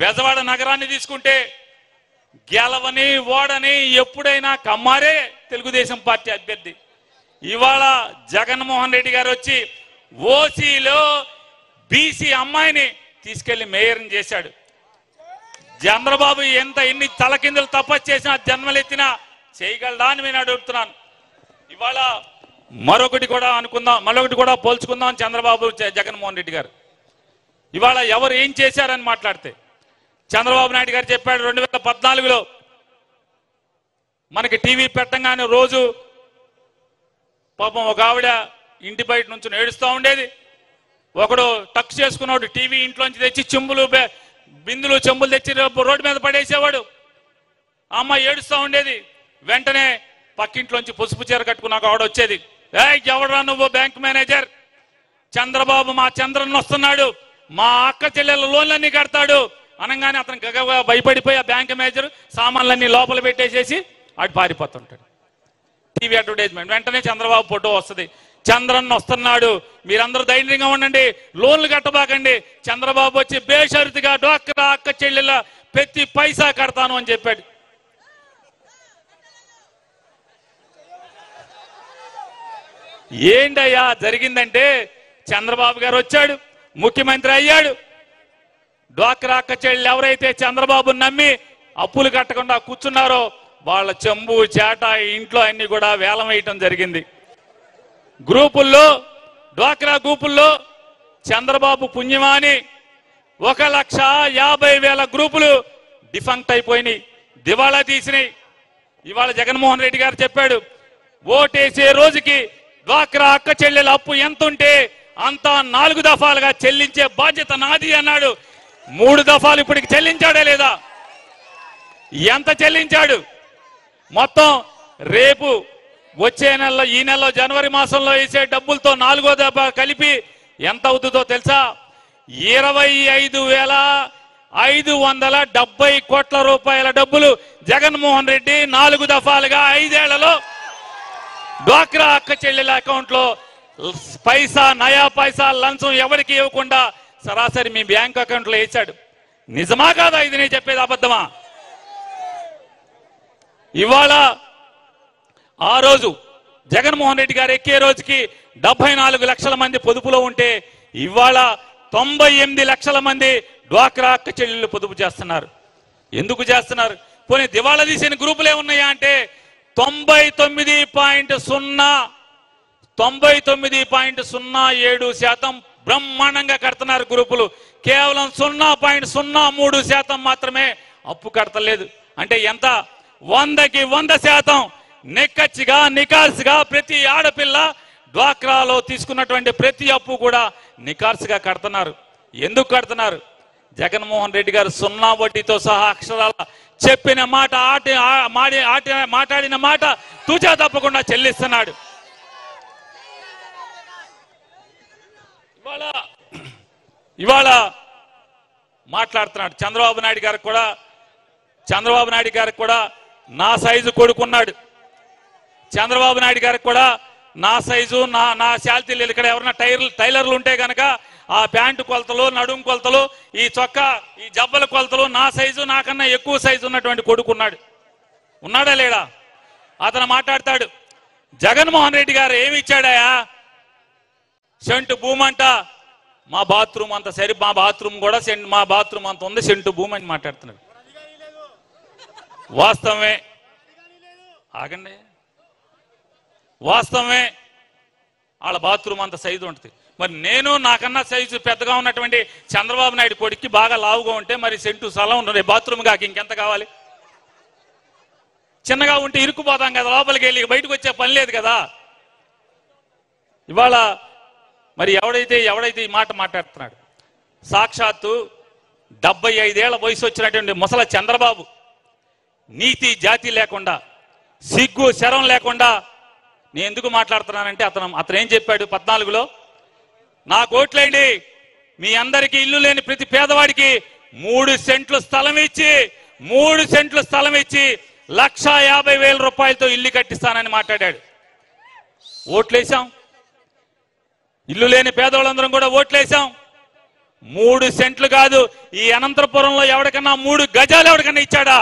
బెజవాడ నగరాన్ని తీసుకుంటే గెలవని ఓడని ఎప్పుడైనా కమ్మారే తెలుగుదేశం పార్టీ అభ్యర్థి. ఇవాళ జగన్మోహన్ రెడ్డి గారు వచ్చి ఓసీలో బీసీ అమ్మాయిని తీసుకెళ్ళి మేయర్ని చేశాడు. చంద్రబాబు ఎంత ఎన్ని తలకిందులు తపస్సు చేసినా జన్మలెత్తినా చేయగలడా అని నేను అడుగుతున్నాను. ఇవాళ మరొకటి కూడా అనుకుందాం మరొకటి కూడా పోల్చుకుందాం చంద్రబాబు జగన్మోహన్ రెడ్డి గారు. ఇవాళ ఎవరు ఏం చేశారని మాట్లాడితే చంద్రబాబు నాయుడు గారు చెప్పాడు రెండు వేల పద్నాలుగులో. మనకి టీవీ పెట్టంగానే రోజు పాపం ఒక ఆవిడ ఇంటి బయట నుంచి ఏడుస్తూ ఉండేది. ఒకడు టక్ చేసుకున్నాడు టీవీ ఇంట్లోంచి తెచ్చి చెంబులు బిందులు చెంబులు తెచ్చి రోడ్డు మీద పడేసేవాడు. అమ్మ ఏడుస్తూ ఉండేది. వెంటనే పక్కింట్లోంచి పసుపు చీర కట్టుకున్నాక ఆవిడ వచ్చేది. ఏ ఎవడరా నువ్వు బ్యాంక్ మేనేజర్? చంద్రబాబు మా చంద్రన్ వస్తున్నాడు. మా అక్క చెల్లెల లోన్లన్నీ కడతాడు. అనగానే అతను గగ భయపడిపోయి ఆ బ్యాంక్ మేనేజర్ సామాన్లన్నీ లోపల పెట్టేసేసి అటు పారిపోతుంటాడు. TV advertisement. వెంటనే చంద్రబాబు ఫోటో వస్తుంది. చంద్రన్ వస్తున్నాడు. మీరందరూ ధైర్యంగా ఉండండి. లోన్లు కట్టబాకండి. చంద్రబాబు వచ్చి బేషరతుగా డోక్రా అక్క చెల్లెల ప్రతి పైసా కడతాను అని చెప్పాడు. ఏంటయ్యా జరిగిందంటే చంద్రబాబు గారు వచ్చాడు. ముఖ్యమంత్రి అయ్యాడు. డ్వాక్రా అక్క ఎవరైతే చంద్రబాబు నమ్మి అప్పులు కట్టకుండా కూర్చున్నారో వాళ్ళ చెంబు చేట ఇంట్లో అన్ని కూడా వేలం వేయటం జరిగింది. గ్రూపుల్లో డ్వాక్రా గ్రూపుల్లో చంద్రబాబు పుణ్యమాని ఒక లక్ష యాభై వేల గ్రూపులు డిఫంక్ట్ అయిపోయినాయి దివాళా తీసినాయి. ఇవాళ జగన్మోహన్ రెడ్డి గారు చెప్పాడు ఓటేసే రోజుకి డ్వాక్రా అక్క చెల్లెల అప్పు ఎంత ఉంటే అంతా నాలుగు దఫాలుగా చెల్లించే బాధ్యత నాది అన్నాడు. మూడు దఫాలు ఇప్పటికి చెల్లించాడే లేదా? ఎంత చెల్లించాడు? మొత్తం రేపు వచ్చే నెలలో ఈ నెలలో జనవరి మాసంలో వేసే డబ్బులతో నాలుగో దఫా కలిపి ఎంత అవుతుందో తెలుసా? ఇరవై ఐదు వేల ఐదు వందల డెబ్బై కోట్ల రూపాయల డబ్బులు జగన్మోహన్ రెడ్డి నాలుగు దఫాలుగా ఐదేళ్ళలో డ్వాక్రా అక్క చెల్లెల అకౌంట్లో పైసా నయా పైసా లంచం ఎవరికి ఇవ్వకుండా సరాసరి మీ బ్యాంక్ అకౌంట్లో వేసాడు నిజమా కాదా ఇది నేను చెప్పేది అబద్ధమా? ఇవాళ ఆ రోజు జగన్మోహన్ రెడ్డి గారు ఎక్కే రోజుకి డెబ్బై నాలుగు లక్షల మంది పొదుపులో ఉంటే ఇవాళ తొంభై ఎనిమిది లక్షల మంది డ్వాక్రా అక్క చెల్లెళ్ళు పొదుపు చేస్తున్నారు. ఎందుకు చేస్తున్నారు? పోనీ దివాళా తీసిన గ్రూపులే ఉన్నాయా అంటే తొంభై తొమ్మిది పాయింట్ సున్నా తొంభై తొమ్మిది పాయింట్ సున్నా ఏడు శాతం బ్రహ్మాండంగా కడుతున్నారు గ్రూపులు కేవలం సున్నా పాయింట్ సున్నా మూడు శాతం మాత్రమే అప్పు కడతలేదు. అంటే ఎంత? వందకి వంద శాతం. నిక్కచ్చిగా నికార్సుగా ప్రతి ఆడపిల్ల డ్వాక్రాలో తీసుకున్నటువంటి ప్రతి అప్పు కూడా నికార్సుగా కడుతున్నారు. ఎందుకు కడుతున్నారు? జగన్మోహన్ రెడ్డి గారు సున్నా వడ్డీతో సహా అక్షరాల చెప్పిన మాట ఆటి మాడి ఆటి మాట్లాడిన మాట తూచా తప్పకుండా చెల్లిస్తున్నాడు. ఇవాళ ఇవాళ మాట్లాడుతున్నాడు చంద్రబాబు నాయుడు గారికి కూడా చంద్రబాబు నాయుడు గారికి కూడా నా సైజు కొడుకున్నాడు. చంద్రబాబు నాయుడు గారికి కూడా నా సైజు నా నా శాల్తీలు ఇక్కడ ఎవరైనా టైర్ టైలర్లు ఉంటే గనక ఆ ప్యాంటు కొలతలు నడుము కొలతలు ఈ చొక్కా ఈ జబ్బల కొలతలు నా సైజు నాకన్నా ఎక్కువ సైజు ఉన్నటువంటి కొడుకున్నాడు. ఉన్నాడా లేడా? అతను మాట్లాడతాడు జగన్మోహన్ రెడ్డి గారు ఏమి ఇచ్చాడయా సెంటు భూమి అంట. మా బాత్రూమ్ అంత సరి మా బాత్రూమ్ కూడా సెంట్ మా బాత్రూమ్ అంత ఉంది సెంటు భూమి అని మాట్లాడుతున్నాడు. వాస్తవమే. ఆగండి. వాస్తవమే. వాళ్ళ బాత్రూమ్ అంత సైజు ఉంటుంది. మరి నేను నాకన్నా సైజు పెద్దగా ఉన్నటువంటి చంద్రబాబు నాయుడు కొడుక్కి బాగా లావుగా ఉంటే మరి సెంటు స్థలం ఉంటుంది బాత్రూమ్ కాక ఇంకెంత కావాలి? చిన్నగా ఉంటే ఇరుక్కుపోతాం కదా లోపలికి వెళ్ళి బయటకు వచ్చే పని లేదు కదా. ఇవాళ మరి ఎవడైతే ఎవడైతే ఈ మాట మాట్లాడుతున్నాడు? సాక్షాత్తు డెబ్బై ఐదేళ్ళ వయసు వచ్చినటువంటి ముసల చంద్రబాబు నీతి జాతి లేకుండా సిగ్గు శరం లేకుండా నేను ఎందుకు మాట్లాడుతున్నానంటే అతను అతను ఏం చెప్పాడు పద్నాలుగులో? నా కోట్లేండి మీ అందరికీ ఇల్లు లేని ప్రతి పేదవాడికి మూడు సెంట్లు స్థలం ఇచ్చి మూడు సెంట్లు స్థలం ఇచ్చి లక్ష యాభై వేల రూపాయలతో ఇల్లు కట్టిస్తానని మాట్లాడాడు. ఓట్లేసాం? ఇల్లు లేని పేదవాళ్ళందరం కూడా ఓట్లేసాం మూడు సెంట్లు కాదు ఈ అనంతపురంలో ఎవరికన్నా మూడు గజాలు ఎవరికన్నా ఇచ్చాడా?